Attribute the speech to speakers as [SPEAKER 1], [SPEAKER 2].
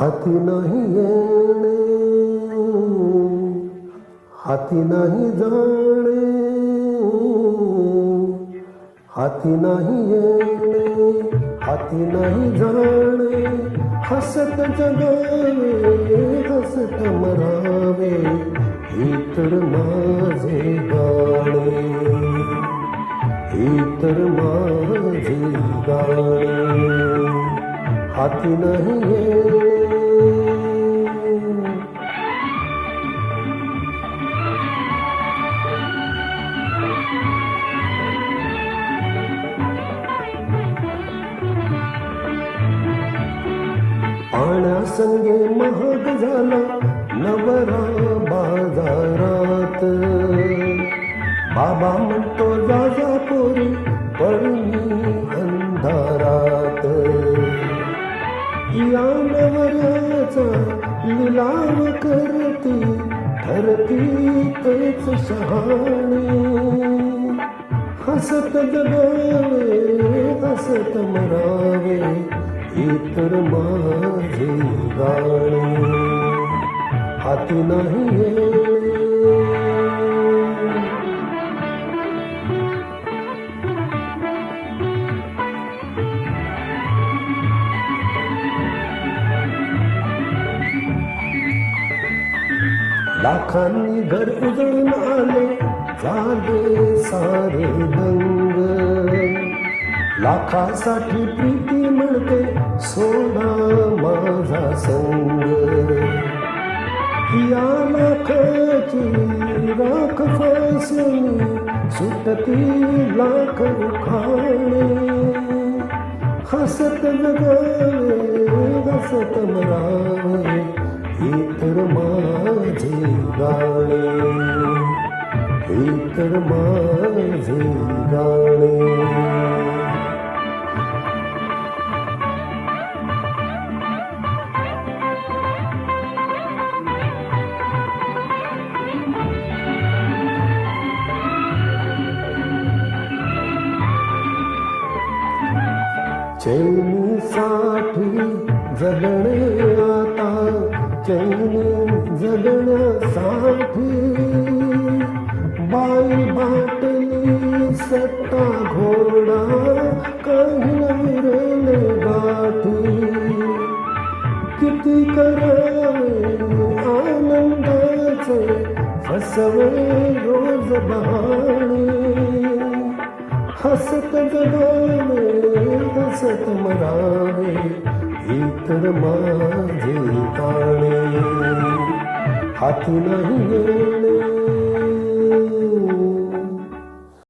[SPEAKER 1] हाती नाही येणे हाथी नाही जाणे, हाथी नाही येणे हाथी नाही जाणे। हसत जगावे, हसत मरावे ही तर माझे गाणे। ही माझे गाणे। हाती नाही येणे पाण्यासंगे महाग झाला नवरा बाजारात. बाबा म्हणतो जाजा पोरी पडली अंधारात. या नवऱ्याचा लिलाव करती ठरती तेच शहाणी. हसत जगावे हसत मरावे ખેતરમાં રીંગાણું હાથું નહીં લાખાની ઘર ઉજળના જાગે સારે દઉં लाखासाठी प्रीती मिळते सोड माझा संग. या लाखाची राख फासली सुटती लाख उखाणे. हसत जगावे हसत मरावे इतर माझे गाणे. इतर माझे गाणे. चैनीसाठी जगणे आता चैनी जगण्यासाठी बाई बाटली सत्ता घोडा काही नाही रेले गाठी किती करावे आनंदाचे फसवे रोज बहाणे हसत जगावे हसत मरावे इतर माझे काणे हाती नाही